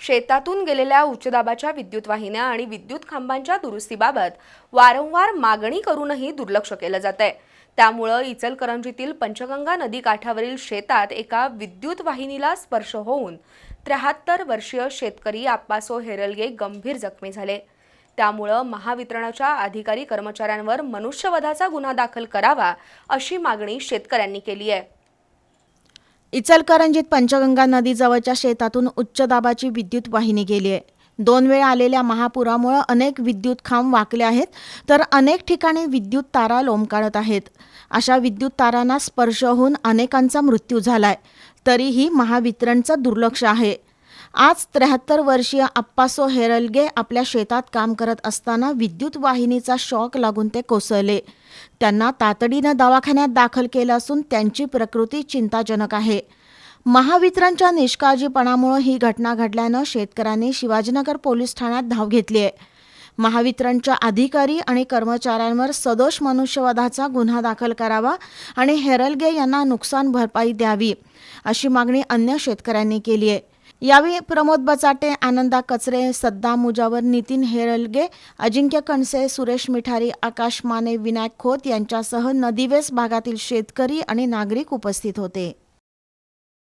शेतातून गेलेल्या उच्चदाबाच्या विद्युत वाहिन्या आणि विद्युत खांबांच्या दुरुस्तीबाबत वारंवार मागणी करूनही दुर्लक्ष केलं जात आहे त्यामुळं इचलकरंजीतील पंचगंगा नदी काठावरील शेतात एका विद्युत वाहिनीला स्पर्श होऊन त्र्याहत्तर वर्षीय शेतकरी आप्पासो हेरलगे गंभीर जखमी झाले. त्यामुळं महावितरणाच्या अधिकारी कर्मचाऱ्यांवर मनुष्यवधाचा गुन्हा दाखल करावा अशी मागणी शेतकऱ्यांनी केली आहे इचलकरंजीत पंचगंगा नदीजवळच्या शेतातून उच्च दाबाची विद्युत वाहिनी गेली आहे. दोन वेळा आलेल्या महापुरामुळं अनेक विद्युत खांब वाकले आहेत तर अनेक ठिकाणी विद्युत तारा लोंबकाळत आहेत. अशा विद्युत तारांना स्पर्श होऊन अनेकांचा मृत्यू झालाय. तरीही महावितरणचं दुर्लक्ष आहे. आज त्र्याहत्तर वर्षीय अप्पासो हेरलगे आपल्या शेतात काम करत असताना विद्युत वाहिनीचा शॉक लागून ते कोसळले. त्यांना तातडीनं दवाखान्यात दाखल केलं असून त्यांची प्रकृती चिंताजनक आहे. महावितरणच्या निष्काळजीपणामुळे ही घटना घडल्यानं शेतकऱ्यांनी शिवाजीनगर पोलीस ठाण्यात धाव घेतली आहे महावितरणच्या अधिकारी आणि कर्मचाऱ्यांवर सदोष मनुष्यवधाचा गुन्हा दाखल करावा आणि हेरलगे यांना नुकसान भरपाई द्यावी अशी मागणी अन्य शेतकऱ्यांनी केली आहे यावेळी प्रमोद बचाटे आनंदा कचरे सद्दाम मुजावर नितीन हेरलगे अजिंक्य कणसे सुरेश मिठारी आकाश माने विनायक खोत यांच्यासह नदीवेस भागातील शेतकरी आणि नागरिक उपस्थित होते.